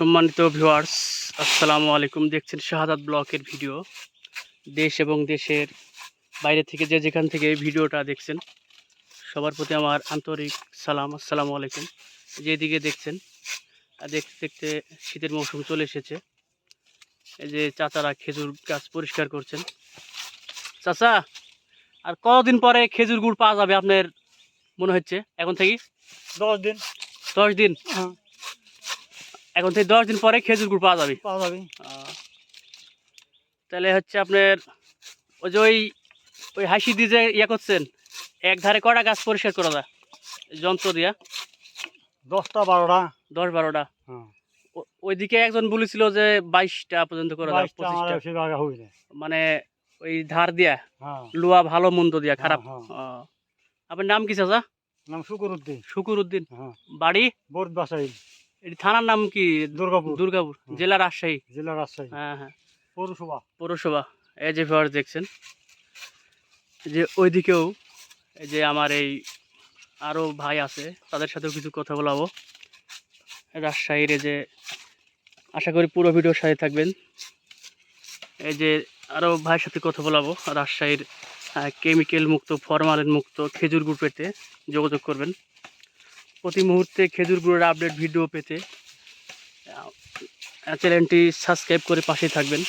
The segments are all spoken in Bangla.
সম্মানিত ভিউয়ার্স আসসালামু আলাইকুম। দেখছেন শাহাদাত ব্লকের ভিডিও। দেশ এবং দেশের বাইরে থেকে যে যেখান থেকে এই ভিডিওটা দেখছেন সবার প্রতি আমার আন্তরিক সালাম। আসসালামু আলাইকুম। যেদিকে দেখছেন দেখতে দেখতে শীতের মৌসুম চলে এসেছে। এই যে চাচারা খেজুর গাছ পরিষ্কার করছেন। চাচা আর কতদিন পরে খেজুর গুড় পাওয়া যাবে আপনার মনে হচ্ছে? এখন থেকে? দশ দিন। দশ দিন? হ্যাঁ। এখন থেকে দশ দিন পরে খেজুর গুড় পাওয়া যাবে। পাওয়া যাবে। তাহলে হচ্ছে আপনার ওই যে ওই ওই হাসি দিয়ে যে ইয়ে করছেন এক ধারে কটা গাছ পরিষ্কার করা যায়? যন্ত্র দিয়া? দশটা বারোটা। দশ বারোটা। হ্যাঁ। ওইদিকে একজন বলেছিল যে বাইশটা পর্যন্ত করা যায় মানে ওই ধার দিয়া হ্যাঁ। লোয়া ভালো মন্দ দিয়া খারাপ। হ্যাঁ, আহ, আপনার নাম কি চাচা? নাম শুকুর উদ্দিন শুকুর উদ্দিন বাড়ি? বোর্ড বাসাই এটি থানার নাম কি? দুর্গাপুর? দুর্গাপুর। জেলা রাজশাহী। জেলা রাজশাহী। হ্যাঁ হ্যাঁ। পৌরসভা? পৌরসভা এই যে ভিউয়ার্স দেখছেন যে ওইদিকেও এই যে আমার এই আরও ভাই আছে তাদের সাথেও কিছু কথা বলাবো। রাজশাহীর এই যে আশা করি পুরো ভিডিওর সাথে থাকবেন। এই যে আরও ভাইয়ের সাথে কথা বলাবো রাজশাহীর কেমিক্যাল মুক্ত ফরমালিন মুক্ত খেজুর গুড় পেতে যোগাযোগ করবেন। প্রতি মুহূর্তে খেজুর গুড়ের আপডেট ভিডিও পেতে চ্যানেলটি সাবস্ক্রাইব করে পাশে থাকবেন।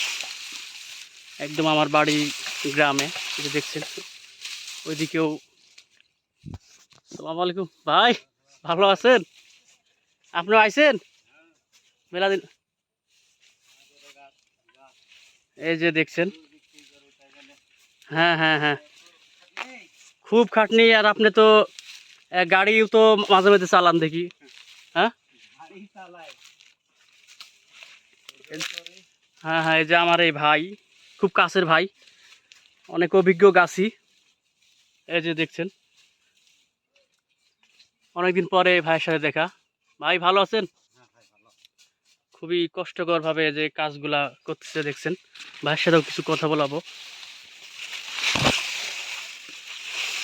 একদম আমার বাড়ি গ্রামে দেখছেন, ওইদিকেও। সালাম আলাইকুম। ভাই, ভালো আছেন? আপনি আইছেন? মেলা দিন এই যে দেখছেন। হ্যাঁ হ্যাঁ হ্যাঁ। খুব খাটনি, আর আপনি তো গাড়িও তো মাঝে মাঝে চালান দেখি। হ্যাঁ? হ্যাঁ হ্যাঁ এই যে আমার এই ভাই, খুব কাছের ভাই, অনেক অভিজ্ঞ গাছি। এই যে দেখছেন। অনেকদিন পরে ভাইয়ের সাথে দেখা। ভাই, ভালো আছেন? খুবই কষ্টকরভাবে যে কাজগুলা করতেছে, দেখছেন। ভাইয়ের সাথেও কিছু কথা বলাবো।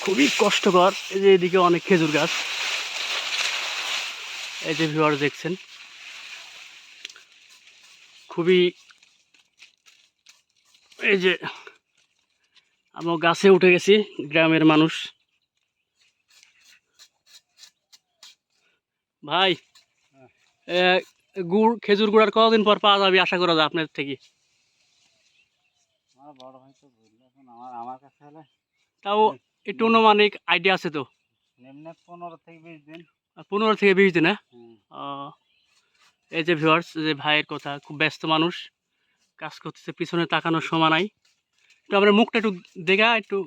খুবই কষ্টকর। এই যে এদিকে অনেক খেজুর গাছ। এই যে ভিউয়ার দেখছেন। খুবই এই যে আমরা গাছে উঠে গেছি গ্রামের মানুষ। ভাই গুড় খেজুর গুড় আর কতদিন পর পাওয়া যাবে আশা করা যায় আপনার থেকে? তাও একটু অনুমানিক আইডিয়া আছে তো? পনেরো থেকে বিশ দিন। পনেরো থেকে বিশ দিন হ্যাঁ? এই যে ভিউয়ার্স যে ভাইয়ের কথা খুব ব্যস্ত মানুষ কাজ করতেছে পিছনে তাকানোর সময় নাই। একটু আপনার মুখটা একটু দেখা একটু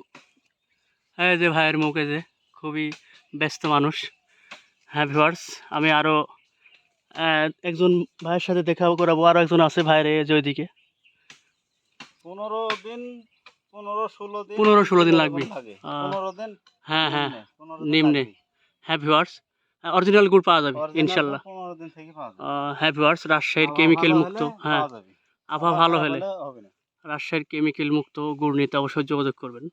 হ্যাঁ যে ভাইয়ের মুখে যে খুবই ব্যস্ত মানুষ। হ্যাঁ ভিউয়ার্স আমি আরও একজন ভাইয়ের সাথে দেখা করাবো আরও একজন আছে ভাইয়ের এই যে ওইদিকে। পনেরো দিন পনেরো ষোলো দিন পনেরো ষোলো দিন লাগবে। লাগে। পনেরো দিন হ্যাঁ হ্যাঁ নিম্নে, নিম্নে। লাগবে। হ্যাঁ ভিউয়ার্স অরিজিনাল গুড় পাওয়া যাবে ইনশাল্লাহ তো পনেরো দিন থেকে পাওয়া যাবে। আহ, হ্যাঁ ভিউয়ার্স রাজশাহীর কেমিক্যাল মুক্ত হ্যাঁ আবহাওয়া ভালো হলে রাজশাহীর কেমিক্যাল মুক্ত গুড় নিতে অবশ্যই যোগাযোগ করবেন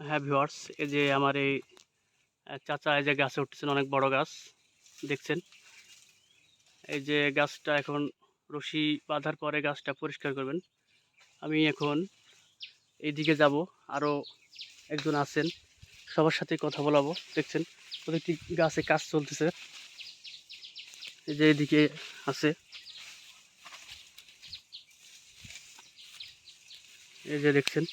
হ্যাঁ ভিওয়ার্স এই যে আমার এই চাচা এই যে গাছে উঠতেছেন অনেক বড় গাছ দেখছেন এই যে গাছটা এখন রশি বাঁধার পরে গাছটা পরিষ্কার করবেন। আমি এখন এইদিকে যাব আরও একজন আছেন সবার সাথে কথা বলাবো। দেখছেন প্রত্যেকটি গাছে কাজ চলতেছে। এই যে এদিকে আছে। এই যে দেখছেন।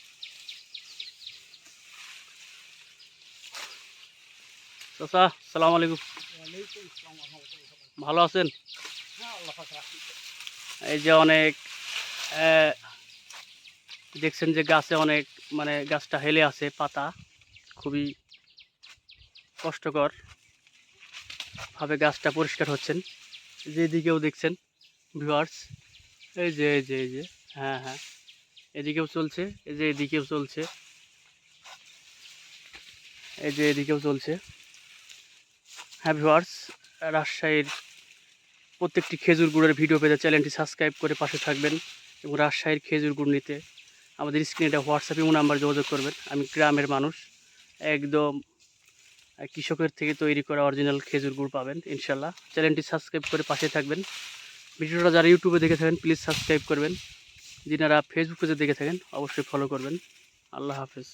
চাচা সালাম আলাইকুম। ভালো আছেন? এই যে অনেক দেখছেন যে গাছে অনেক মানে গাছটা হেলে আছে, পাতা। খুবই কষ্টকর ভাবে গাছটা পরিষ্কার হচ্ছেন। যেদিকেও দেখছেন ভিউয়ার্স এই যে এই যে এই যে হ্যাঁ হ্যাঁ এদিকেও চলছে, এই যে, এদিকেও চলছে। এই যে, এদিকেও চলছে। হ্যাঁ ভিউয়ার্স রাজশাহীর প্রত্যেকটি খেজুর গুড়ের ভিডিও পেতে চ্যানেলটি সাবস্ক্রাইব করে পাশে থাকবেন এবং রাজশাহীর খেজুর গুড় নিতে আমাদের স্ক্রিনে হোয়াটসঅ্যাপ ইমো নাম্বার যোগাযোগ করবেন। আমি গ্রামের মানুষ, একদম কৃষকের থেকে তৈরি করা অরিজিনাল খেজুর গুড় পাবেন ইনশাল্লাহ চ্যানেলটি সাবস্ক্রাইব করে পাশে থাকবেন। ভিডিওটা যারা ইউটিউবে দেখে থাকেন প্লিজ সাবস্ক্রাইব করবেন। যিনারা ফেসবুক দেখে থাকেন, অবশ্যই ফলো করবেন। আল্লাহ হাফেজ।